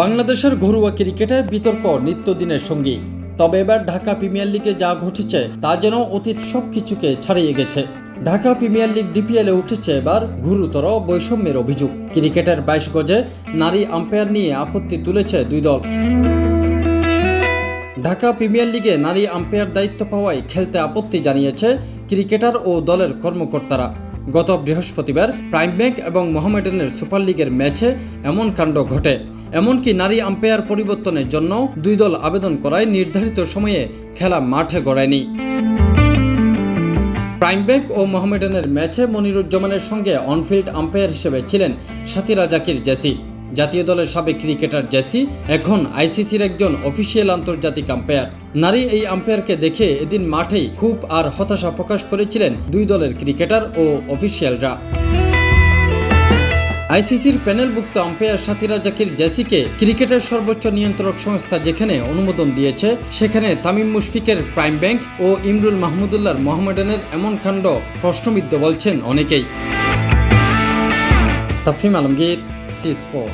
বাংলাদেশের ঘরোয়া ক্রিকেটে বিতর্ক নিত্যদিনের সঙ্গী। তবে এবার ঢাকা প্রিমিয়ার লিগে যা ঘটেছে, তা যেন অতীত সব কিছুকে ছাড়িয়ে গেছে। ঢাকা প্রিমিয়ার লিগ ডিপিএলে উঠেছে এবার গুরুতর বৈষম্যের অভিযোগ। ক্রিকেটের বাইশ গজে নারী আম্পায়ার নিয়ে আপত্তি তুলেছে দুই দল। ঢাকা প্রিমিয়ার লিগে নারী আম্পায়ার দায়িত্ব পাওয়ায় খেলতে আপত্তি জানিয়েছে ক্রিকেটার ও দলের কর্মকর্তারা। গত বৃহস্পতিবার প্রাইম ব্যাংক এবং মোহামেডানের সুপার লিগের ম্যাচে এমন কাণ্ড ঘটে। এমনকি নারী আম্পায়ার পরিবর্তনের জন্য দুই দল আবেদন করায় নির্ধারিত সময়ে খেলা মাঠে গড়ায়নি। প্রাইম ব্যাংক ও মোহামেডানের ম্যাচে মনিরুজ্জামানের সঙ্গে অনফিল্ড আম্পায়ার হিসেবে ছিলেন সাথীরা জাকির জেসি। জাতীয় দলের সাবেক ক্রিকেটার জেসি, এখন আইসিসির একজন অফিসিয়াল আন্তর্জাতিক আম্পায়ার নারী এই আম্পায়ারকে দেখে এদিন মাঠেই খুব আর হতাশা প্রকাশ করেছিলেন দুই দলের ক্রিকেটার ও অফিসিয়ালরা। আইসিসির প্যানেলভুক্ত আম্পায়ার সাথীরা জাকির জেসিকে ক্রিকেটের সর্বোচ্চ নিয়ন্ত্রক সংস্থা যেখানে অনুমোদন দিয়েছে, সেখানে তামিম মুশফিকের প্রাইম ব্যাংক ও ইমরুল মাহমুদুল্লাহর মোহামেডানের এমন কাণ্ড প্রশ্নবিদ্ধ বলছেন অনেকেই। তাফিম আলমগীর se expor.